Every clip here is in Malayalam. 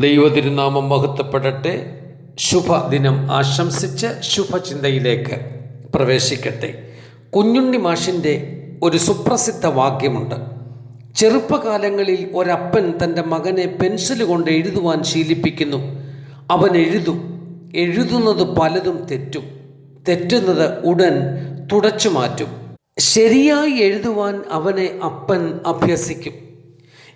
ദൈവതിരുനാമം മഹത്വപ്പെടട്ടെ. ശുഭദിനം ആശംസിച്ച് ശുഭചിന്തയിലേക്ക് പ്രവേശിക്കട്ടെ. കുഞ്ഞുണ്ണി മാഷിന്റെ ഒരു സുപ്രസിദ്ധ വാക്യമുണ്ട്. ചെറുപ്പകാലങ്ങളിൽ ഒരപ്പൻ തന്റെ മകനെ പെൻസിൽ കൊണ്ട് എഴുതുവാൻ ശീലിപ്പിക്കുന്നു. അവൻ എഴുതും. എഴുതുന്നത് പലതും തെറ്റും. തെറ്റുന്നത് ഉടൻ തുടച്ചു മാറ്റും. ശരിയായി എഴുതുവാൻ അവനെ അപ്പൻ അഭ്യസിക്കും.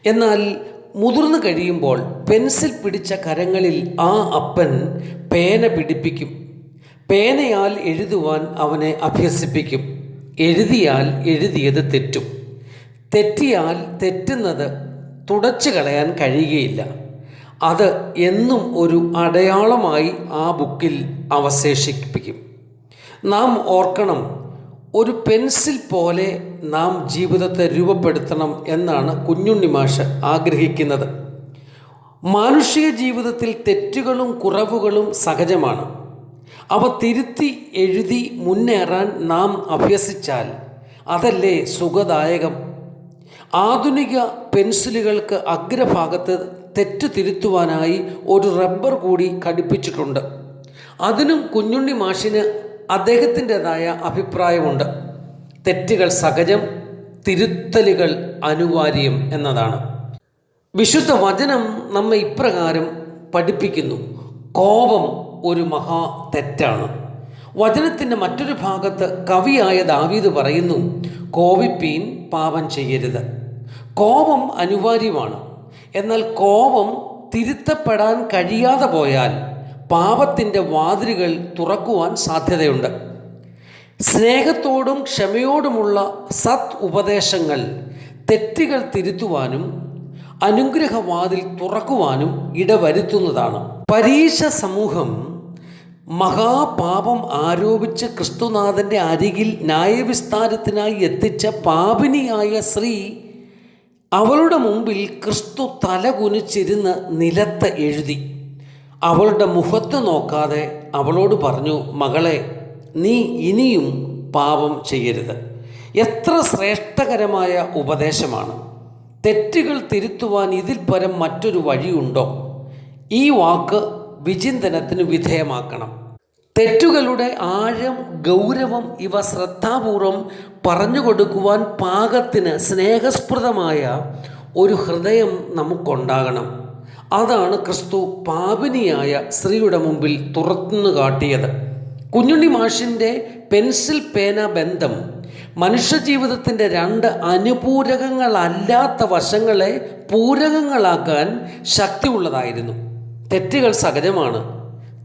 എന്നാൽ മുതിർന്നു കഴിയുമ്പോൾ പെൻസിൽ പിടിച്ച കരങ്ങളിൽ ആ അപ്പൻ പേന പിടിപ്പിക്കും. പേനയാൽ എഴുതുവാൻ അവനെ അഭ്യസിപ്പിക്കും. എഴുതിയാൽ എഴുതിയത് തെറ്റും. തെറ്റിയാൽ തെറ്റുന്നത് തുടച്ചു കളയാൻ കഴിയുകയില്ല. അത് എന്നും ഒരു അടയാളമായി ആ ബുക്കിൽ അവശേഷിപ്പിക്കും. നാം ഓർക്കണം ഒരു പെൻസിൽ പോലെ നാം ജീവിതത്തെ രൂപപ്പെടുത്തണം എന്നാണ് കുഞ്ഞുണ്ണി മാഷ് ആഗ്രഹിക്കുന്നത്. മാനുഷിക ജീവിതത്തിൽ തെറ്റുകളും കുറവുകളും സഹജമാണ്. അവ തിരുത്തി എഴുതി മുന്നേറാൻ നാം അഭ്യസിച്ചാൽ അതല്ലേ സുഖദായകം? ആധുനിക പെൻസിലുകൾക്ക് അഗ്രഭാഗത്ത് തെറ്റ് തിരുത്തുവാനായി ഒരു റബ്ബർ കൂടി ഘടിപ്പിച്ചിട്ടുണ്ട്. അതിനും കുഞ്ഞുണ്ണി മാഷിന് അദ്ദേഹത്തിന്റെതായ അഭിപ്രായമുണ്ട്. തെറ്റുകൾ സഹജം തിരുത്തലുകൾ അനിവാര്യം എന്നതാണ്. വിശുദ്ധ വചനം നമ്മെ ഇപ്രകാരം പഠിപ്പിക്കുന്നു. കോപം ഒരു മഹാ തെറ്റാണ്. വചനത്തിന്റെ മറ്റൊരു ഭാഗത്ത് കവിയായ ദാവീദ് പറയുന്നു കോപിപ്പീൻ പാപം ചെയ്യരുത്. കോപം അനിവാര്യമാണ്. എന്നാൽ കോപം തിരുത്തപ്പെടാൻ കഴിയാതെ പോയാൽ പാപത്തിന്റെ വാതിലുകൾ തുറക്കുവാൻ സാധ്യതയുണ്ട്. സ്നേഹത്തോടും ക്ഷമയോടുമുള്ള സത് ഉപദേശങ്ങൾ തെറ്റുകൾ തിരുത്തുവാനും അനുഗ്രഹവാതിൽ തുറക്കുവാനും ഇടവരുത്തുന്നതാണ്. പരീക്ഷ സമൂഹം മഹാപാപം ആരോപിച്ച് ക്രിസ്തുനാഥന്റെ അരികിൽ ന്യായവിസ്താരത്തിനായി എത്തിച്ച പാപിനിയായ സ്ത്രീ അവളുടെ മുമ്പിൽ ക്രിസ്തു തല കുനിച്ചിരുന്ന് നിലത്ത് എഴുതി. അവളുടെ മുഖത്ത് നോക്കാതെ അവളോട് പറഞ്ഞു മകളെ നീ ഇനിയും പാപം ചെയ്യരുത്. എത്ര ശ്രേഷ്ഠകരമായ ഉപദേശമാണ്. തെറ്റുകൾ തിരുത്തുവാൻ ഇതിൽ പരം മറ്റൊരു വഴിയുണ്ടോ? ഈ വാക്ക് വിചിന്തനത്തിന് വിധേയമാക്കണം. തെറ്റുകളുടെ ആഴം ഗൗരവം ഇവ ശ്രദ്ധാപൂർവം പറഞ്ഞു കൊടുക്കുവാൻ പാകത്തിന് സ്നേഹസ്പൃതമായ ഒരു ഹൃദയം നമുക്കുണ്ടാകണം. അതാണ് ക്രിസ്തു പാപിനിയായ സ്ത്രീയുടെ മുമ്പിൽ തുറന്നു കാട്ടിയത്. കുഞ്ഞുണ്ണി മാഷിന്റെ പെൻസിൽ പേന ബന്ധം മനുഷ്യജീവിതത്തിന്റെ രണ്ട് അനുപൂരകങ്ങളല്ലാത്ത വശങ്ങളെ പൂരകങ്ങളാക്കാൻ ശക്തിയുള്ളതായിരുന്നു. തെറ്റുകൾ സഹജമാണ്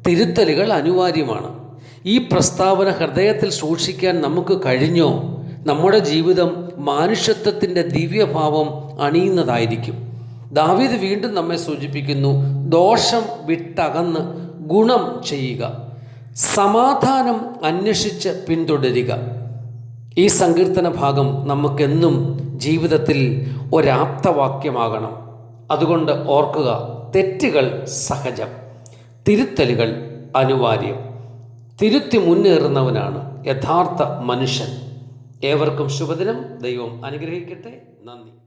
തിരുത്തലുകൾ അനിവാര്യമാണ്. ഈ പ്രസ്താവന ഹൃദയത്തിൽ സൂക്ഷിക്കാൻ നമുക്ക് കഴിഞ്ഞോ? നമ്മുടെ ജീവിതം മാനുഷ്യത്വത്തിന്റെ ദിവ്യഭാവം അണിയുന്നതായിരിക്കും. ദാവീദ് വീണ്ടും നമ്മെ സൂചിപ്പിക്കുന്നു. ദോഷം വിട്ടകന്ന് ഗുണം ചെയ്യുക. സമാധാനം അന്വേഷിച്ച് പിന്തുടരുക. ഈ സങ്കീർത്തന ഭാഗം നമുക്കെന്നും ജീവിതത്തിൽ ഒരാപ്തവാക്യമാകണം. അതുകൊണ്ട് ഓർക്കുക തെറ്റുകൾ സഹജം. തിരുത്തലുകൾ അനിവാര്യം. തിരുത്തി മുന്നേറുന്നവനാണ് യഥാർത്ഥ മനുഷ്യൻ. ഏവർക്കും ശുഭദിനം. ദൈവം അനുഗ്രഹിക്കട്ടെ. നന്ദി.